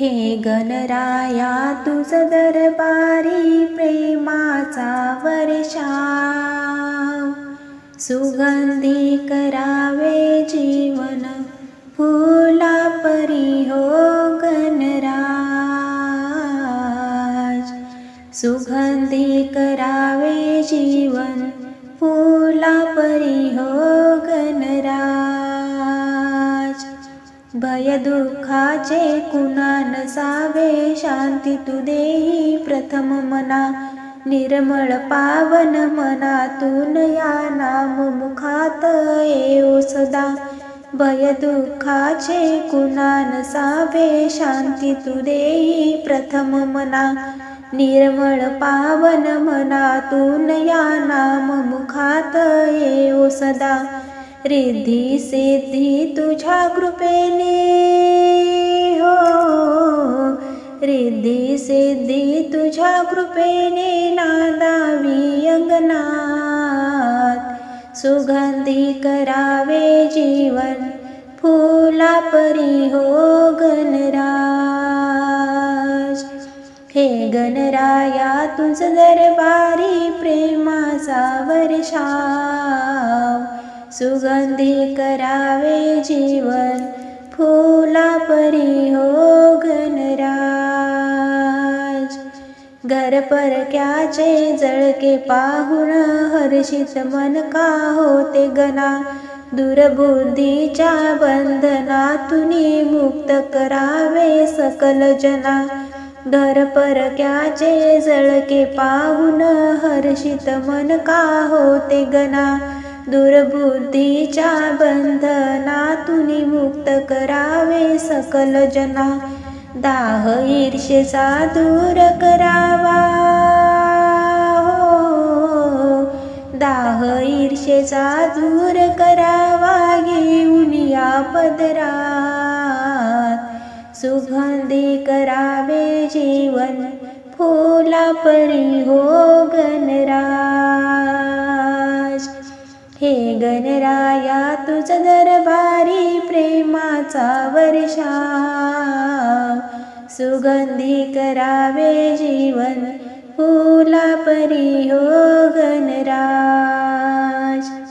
हे गणराया तुझ दरबारी प्रेमाचा वर्षाव सुगंधी करावे जीवन फुला परी हो गणराज. सुगंधी करावे जीवन फुला परी हो गणराज. भय दुःखाचे कुणा नसावे शांती तू देही प्रथम मना. निर्मळ पावन मनातून या नाम मुखात येऊ सदा. भय दुःखाचे कुणा नसावे शांती तू देही प्रथम मना. निर्मळ पावन मनातून या नाम मुखात येऊ सदा. रिद्धी सिद्धी तुझ्या कृपेने हो. सिद्धी तुझ्या कृपेने नांदावी अंगणात. सुगंधी करावे जीवन फुला परी हो गणराज. हे गणराया तुझ दरबारी प्रेमाचा वर्षाव सुगंधी करावे जीवन फुला परी हो घर परक्याचे जळके पाहुण हर्षित मन का होते गना। दुर्बुद्धीच्या बंधनातून मुक्त करावे सकल जना। घर परक्याचे जळके पाहुण हर्षित मन का होते गना। दुर्बुद्धीच्या बंधनातून मुक्त करावे सकल जना। दाह ईर्षेचा दूर करावा. हो. दाह ईर्षेचा दूर करावा. घेऊन या पदरात सुगंधी करावे जीवन. फुला परी हो गणराज. हे गणराया तुझ दरबारी प्रेमाचा वर्षा सुगंधी करावे जीवन फुला परी गणराज